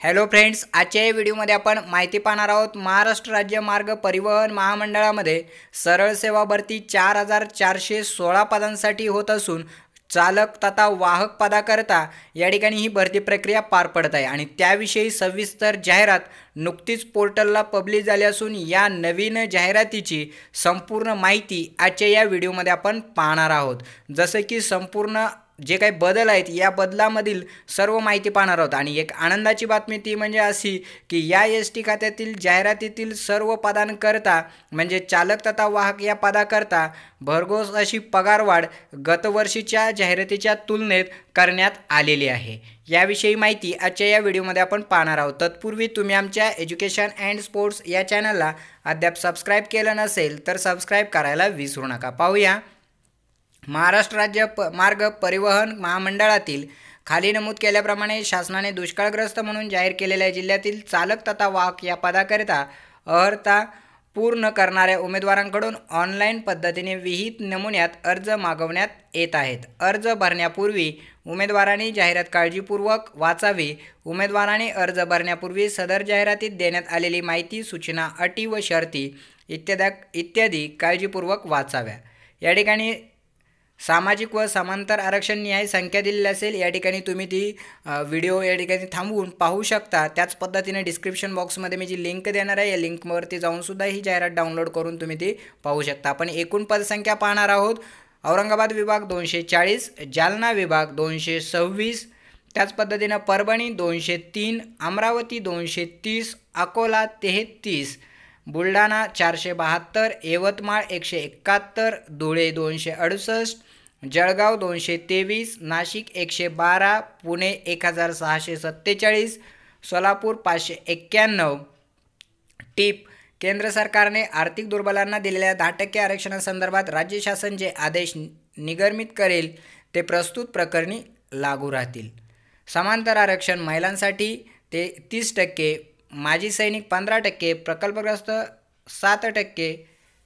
Hello friends आजच्या या व्हिडिओमध्ये आपण माहिती पाहणार आहोत महाराष्ट्र राज्य मार्ग परिवहन महामंडळामध्ये सरळ सेवा भरती चार हजार चारशे सोळा पदांसाठी होत असून चालक तथा वाहक पदाकरता या ठिकाणी ही भरती प्रक्रिया पार पडत आहे. आणि त्याविषयी सविस्तर जाहिरात नुकतीच पोर्टलला पब्लिश झाली असून या नवीन जाहिरातीची संपूर्ण माहिती आजच्या या व्हिडिओमध्ये आपण पाहणार आहोत. जसं की संपूर्ण जे काही बदल आहेत या बदलामधील सर्व माहिती पाहणार आहोत. आणि एक आनंदाची बातमी ती म्हणजे अशी की या एस टी खात्यातील जाहिरातीतील सर्व पदांकरता म्हणजे चालक तथा वाहक या पदाकरता भरघोस अशी पगारवाढ गतवर्षीच्या जाहिरातीच्या तुलनेत करण्यात आलेली आहे. याविषयी माहिती आजच्या या व्हिडिओमध्ये आपण पाहणार आहोत. तत्पूर्वी तुम्ही आमच्या एज्युकेशन अँड स्पोर्ट्स या चॅनलला अद्याप सबस्क्राईब केलं नसेल तर सबस्क्राईब करायला विसरू नका. पाहूया महाराष्ट्र राज्य प मार्ग परिवहन महामंडळातील खाली नमूद केल्याप्रमाणे शासनाने दुष्काळग्रस्त म्हणून जाहीर केलेल्या जिल्ह्यातील चालक तथा वाहक या पदाकरिता अर्हता पूर्ण करणाऱ्या उमेदवारांकडून ऑनलाईन पद्धतीने विहित नमुन्यात अर्ज मागवण्यात येत आहेत. अर्ज भरण्यापूर्वी उमेदवारांनी जाहिरात काळजीपूर्वक वाचावी. उमेदवारांनी अर्ज भरण्यापूर्वी सदर जाहिरातीत देण्यात आलेली माहिती सूचना अटी व शर्ती इत्यादी इत्यादी काळजीपूर्वक वाचाव्या. या ठिकाणी सामाजिक व समांतर आरक्षण न्याय संख्या दिलेली असेल या ठिकाणी तुम्ही ती व्हिडिओ या ठिकाणी थांबवून पाहू शकता. त्याच पद्धतीने डिस्क्रिप्शन बॉक्समध्ये मी जी लिंक देणार आहे या लिंकवरती जाऊनसुद्धा ही जाहिरात डाउनलोड करून तुम्ही ती पाहू शकता. आपण एकूण पदसंख्या पाहणार आहोत. औरंगाबाद विभाग दोनशे चाळीस जालना विभाग दोनशे सव्वीस त्याच पद्धतीनं परभणी दोनशे तीन अमरावती दोनशे तीस अकोला तेहतीस बुलढाणा चारशे बहात्तर यवतमाळ एकशे एकाहत्तर धुळे दोनशे अडुसष्ट जळगाव दोनशे तेवीस नाशिक एकशे बारा पुणे एक हजार सहाशे सत्तेचाळीस सोलापूर पाचशे एक्क्याण्णव. टीप केंद्र सरकारने आर्थिक दुर्बलांना दिलेल्या दहा टक्के आरक्षणासंदर्भात राज्य शासन जे आदेश निगर्मित करेल ते प्रस्तुत प्रकरणी लागू राहतील. समांतर आरक्षण महिलांसाठी ते तीस टक्के माजी सैनिक पंधरा टक्के प्रकल्पग्रस्त सात टक्के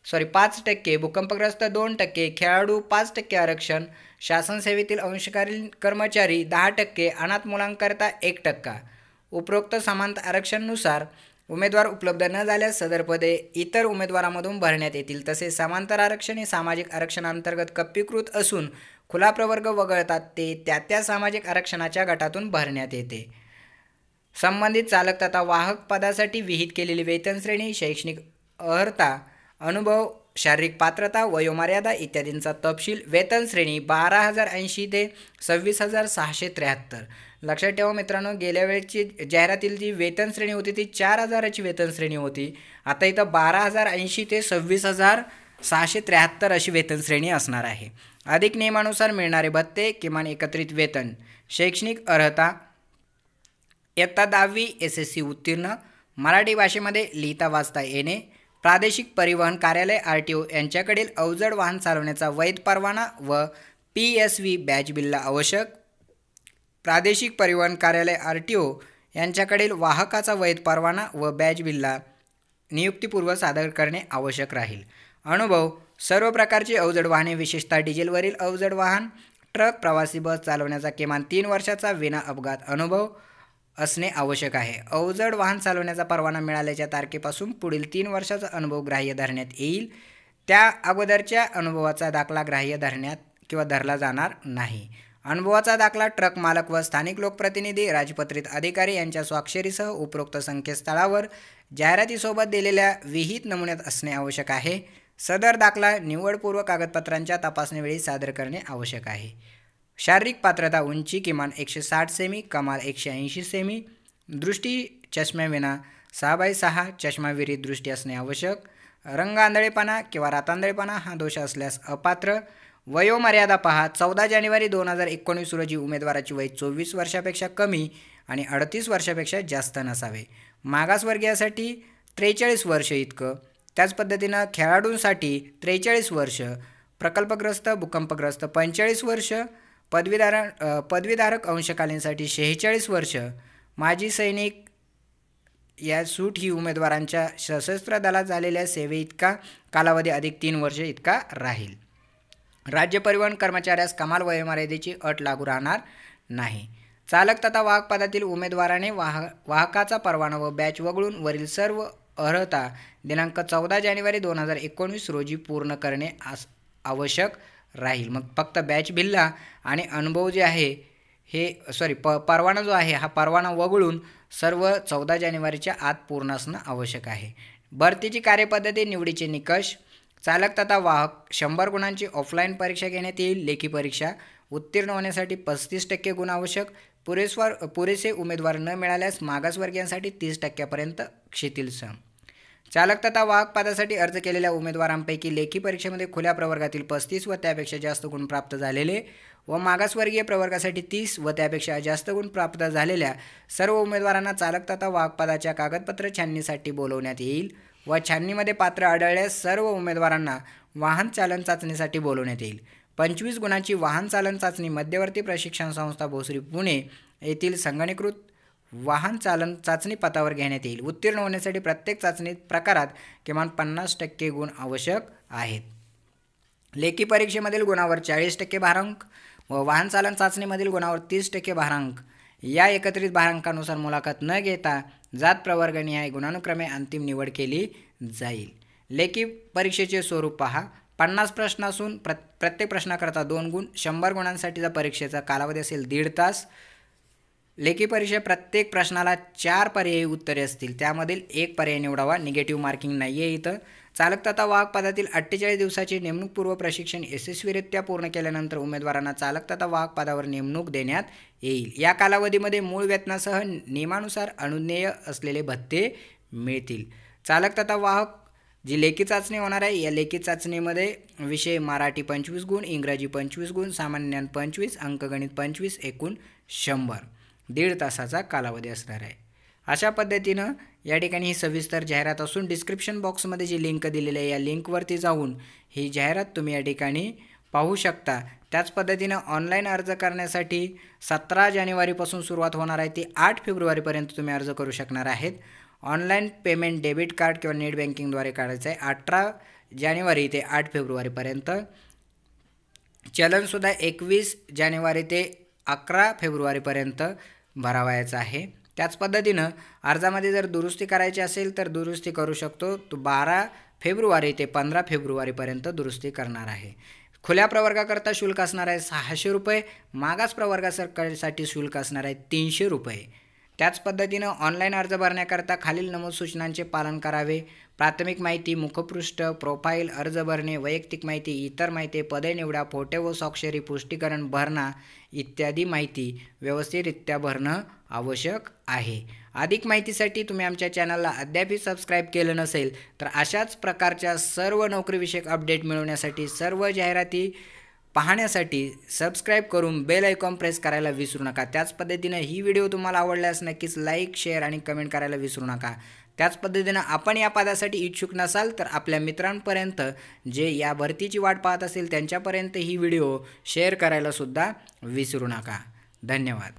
सॉरी पाच टक्के भूकंपग्रस्त दोन टक्के खेळाडू पाच टक्के आरक्षण शासनसेवेतील अंशकालीन अंशकारी कर्मचारी दहा टक्के अनाथ मुलांकरता एक टक्का. उपरोक्त समांतर आरक्षणनुसार उमेदवार उपलब्ध न झाल्यास सदर पदे इतर उमेदवारामधून भरण्यात येतील. तसे समांतर आरक्षण हे सामाजिक आरक्षणांतर्गत कप्पीकृत असून खुला प्रवर्ग वगळतात ते त्या त्या सामाजिक आरक्षणाच्या गटातून भरण्यात येते. संबंधित चालक तथा वाहक पदासाठी विहित केलेली वेतन श्रेणी शैक्षणिक अर्हता अनुभव शारीरिक पात्रता वयोमर्यादा इत्यादींचा तपशील वेतन श्रेणी बारा हजार ऐंशी ते सव्वीस हजार सहाशे त्र्याहत्तर. लक्षात ठेवा मित्रांनो गेल्या वेळेची जाहिरातील जी वेतन श्रेणी होती ती चार हजाराची वेतन श्रेणी होती. आता इथं बारा हजार ऐंशी ते सव्वीस हजार सहाशे त्र्याहत्तर अशी वेतन श्रेणी असणार आहे. अधिक नियमानुसार मिळणारे भत्ते किमान एकत्रित वेतन शैक्षणिक अर्हता इयत्ता दहावी एस एस सी उत्तीर्ण. मराठी भाषेमध्ये लिहिता वाचता येणे. प्रादेशिक परिवहन कार्यालय आर टी ओ यांच्याकडील अवजड वाहन चालवण्याचा वैध परवाना व पी एस व्ही बॅच बिल्ला आवश्यक. प्रादेशिक परिवहन कार्यालय आर टी ओ यांच्याकडील वाहकाचा वैध परवाना व बॅच बिल्ला नियुक्तीपूर्व सादर करणे आवश्यक राहील. अनुभव सर्व प्रकारची अवजड वाहने विशेषतः डिझेलवरील अवजड वाहन ट्रक प्रवासी बस चालवण्याचा किमान तीन वर्षाचा विना अपघात अनुभव असणे आवश्यक आहे. अवजड वाहन चालवण्याचा परवाना मिळाल्याच्या तारखेपासून पुढील तीन वर्षाचा अनुभव ग्राह्य धरण्यात येईल. त्या अगोदरच्या अनुभवाचा दाखला ग्राह्य धरण्यात किंवा धरला जाणार नाही. अनुभवाचा दाखला ट्रक मालक व स्थानिक लोकप्रतिनिधी राजपत्रित अधिकारी यांच्या स्वाक्षरीसह उपरोक्त संकेतस्थळावर जाहिरातीसोबत दिलेल्या विहित नमुन्यात असणे आवश्यक आहे. सदर दाखला निवडपूर्व कागदपत्रांच्या तपासणीवेळी सादर करणे आवश्यक आहे. शारीरिक पात्रता उंची किमान एकशे साठ सेमी कमाल एकशे ऐंशी सेमी दृष्टी चष्म्याविना सहा बाय सहा चष्माविरहित दृष्टी असणे आवश्यक. रंग आंधळेपणा किंवा रातांधळेपणा हा दोष असल्यास अपात्र. वयोमर्यादा पहा चौदा जानेवारी दोन हजार एकोणीस रोजी उमेदवाराची वय चोवीस वर्षापेक्षा कमी आणि अडतीस वर्षापेक्षा जास्त नसावे. मागासवर्गीयासाठी त्रेचाळीस वर्ष इतकं. त्याच पद्धतीनं खेळाडूंसाठी त्रेचाळीस वर्ष प्रकल्पग्रस्त भूकंपग्रस्त पंचेचाळीस वर्ष पदवीधारण पदवीधारक अंशकालीनसाठी शेहेचाळीस वर्ष माजी सैनिक या सूट ही उमेदवारांच्या सशस्त्र दलात झालेल्या सेवेइतका कालावधी अधिक तीन वर्ष इतका राहील. राज्य परिवहन कर्मचाऱ्यास कमाल वयोमर्यादेची अट लागू राहणार नाही. चालक तथा वाहक पदातील उमेदवाराने वाह वाहकाचा परवाना व बॅच वगळून वरील सर्व अर्हता दिनांक चौदा जानेवारी दोन हजार एकोणवीस रोजी पूर्ण करणे आस आवश्यक राहील. मग फक्त बॅच भिल्ला आणि अनुभव जे आहे हे सॉरी प परवाना जो आहे हा परवाना वगळून सर्व चौदा जानेवारीच्या आत पूर्ण असणं आवश्यक आहे. भरतीची कार्यपद्धती निवडीचे निकष चालक तथा वाहक शंभर गुणांची ऑफलाईन परीक्षा घेण्यात येईल लेखी परीक्षा उत्तीर्ण होण्यासाठी पस्तीस टक्के गुण आवश्यक पुरेसवार पुरेसे उमेदवार न मिळाल्यास मागासवर्गीयांसाठी तीस टक्क्यापर्यंत क्षितील सम चालक तथा वाहक पदासाठी अर्ज केलेल्या उमेदवारांपैकी लेखी परीक्षेमध्ये खुल्या प्रवर्गातील पस्तीस व त्यापेक्षा जास्त गुण प्राप्त झालेले व मागासवर्गीय प्रवर्गासाठी तीस व त्यापेक्षा जास्त गुण प्राप्त झालेल्या सर्व उमेदवारांना चालक तथा वाहक पदाच्या कागदपत्र छाननीसाठी बोलवण्यात येईल व छाननीमध्ये पात्र आढळल्यास सर्व उमेदवारांना वाहन चालन चाचणीसाठी बोलवण्यात येईल. पंचवीस गुणांची वाहन चालन चाचणी मध्यवर्ती प्रशिक्षण संस्था भोसरी पुणे येथील संगणीकृत वाहन चालन चाचणी पथावर घेण्यात येईल. उत्तीर्ण होण्यासाठी प्रत्येक चाचणी प्रकारात किमान पन्नास टक्के गुण आवश्यक आहेत. लेखी परीक्षेमधील गुणावर चाळीस टक्के भारांक व वाहन चालन चाचणीमधील गुणावर तीस टक्के भारांक. या एकत्रित भारांकानुसार मुलाखत न घेता जात प्रवर्गणी आहे गुणानुक्रमे अंतिम निवड केली जाईल. लेखी परीक्षेचे स्वरूप पहा. पन्नास प्रश्न असून प्र प्रत्येक प्रश्नाकरता दोन गुण. शंभर गुणांसाठीचा परीक्षेचा कालावधी असेल दीड तास. लेखी परीक्षे प्रत्येक प्रश्नाला चार पर्यायी उत्तरे असतील. त्यामधील एक पर्याय निवडावा. निगेटिव्ह मार्किंग नाही आहे इथं. चालक तथा वाहक पदातील अठ्ठेचाळीस दिवसाचे नेमणूकपूर्व प्रशिक्षण यशस्वीरित्या पूर्ण केल्यानंतर उमेदवारांना चालक तथा वाहक पदावर नेमणूक देण्यात येईल. या कालावधीमध्ये मूळ वेतनासह नियमानुसार अनुज्ञेय असलेले भत्ते मिळतील. चालक तथा वाहक जी लेखी चाचणी होणार आहे या लेखी चाचणीमध्ये विषय मराठी पंचवीस गुण इंग्रजी पंचवीस गुण सामान्य पंचवीस अंकगणित पंचवीस एकूण शंभर. दीड तासाचा कालावधी असणार आहे. अशा पद्धतीनं या ठिकाणी ही सविस्तर जाहिरात असून डिस्क्रिप्शन बॉक्समध्ये जी लिंक दिलेली आहे या लिंकवरती जाऊन ही जाहिरात तुम्ही या ठिकाणी पाहू शकता. त्याच पद्धतीनं ऑनलाईन अर्ज करण्यासाठी सतरा जानेवारीपासून सुरुवात होणार आहे. ती आठ फेब्रुवारीपर्यंत तुम्ही अर्ज करू शकणार आहेत. ऑनलाईन पेमेंट डेबिट कार्ड किंवा नेट बँकिंगद्वारे काढायचं आहे. अठरा जानेवारी ते आठ फेब्रुवारीपर्यंत. चलनसुद्धा एकवीस जानेवारी ते अकरा फेब्रुवारीपर्यंत भरावायचा आहे. त्याच पद्धतीनं अर्जामध्ये जर दुरुस्ती करायची असेल तर दुरुस्ती करू शकतो. तो बारा फेब्रुवारी ते पंधरा फेब्रुवारीपर्यंत दुरुस्ती करणार आहे. खुल्या प्रवर्गाकरता शुल्क असणार आहे सहाशे रुपये. मागास प्रवर्गासाठी शुल्क असणार आहे तीनशे रुपये. त्याच पद्धतीनं ऑनलाईन अर्ज भरण्याकरता खालील नमूद सूचनांचे पालन करावे. प्राथमिक माहिती मुखपृष्ठ प्रोफाईल अर्ज भरणे वैयक्तिक माहिती इतर माहिती पदे निवडा फोटो व स्वाक्षरी पुष्टीकरण भरणा इत्यादी माहिती व्यवस्थितरित्या भरणं आवश्यक आहे. अधिक माहितीसाठी तुम्ही आमच्या चॅनलला अद्यापही सबस्क्राईब केलं नसेल तर अशाच प्रकारच्या सर्व नोकरीविषयक अपडेट मिळवण्यासाठी सर्व जाहिराती पाहण्यासाठी सबस्क्राईब करून बेल आयकॉन प्रेस करायला विसरू नका. त्याच पद्धतीनं ही व्हिडिओ तुम्हाला आवडल्यास नक्कीच लाईक शेअर आणि कमेंट करायला विसरू नका. त्याच पद्धतीनं आपण या पदासाठी इच्छुक नसाल तर आपल्या मित्रांपर्यंत जे या भरतीची वाट पाहत असेल त्यांच्यापर्यंत ही व्हिडिओ शेअर करायलासुद्धा विसरू नका. धन्यवाद.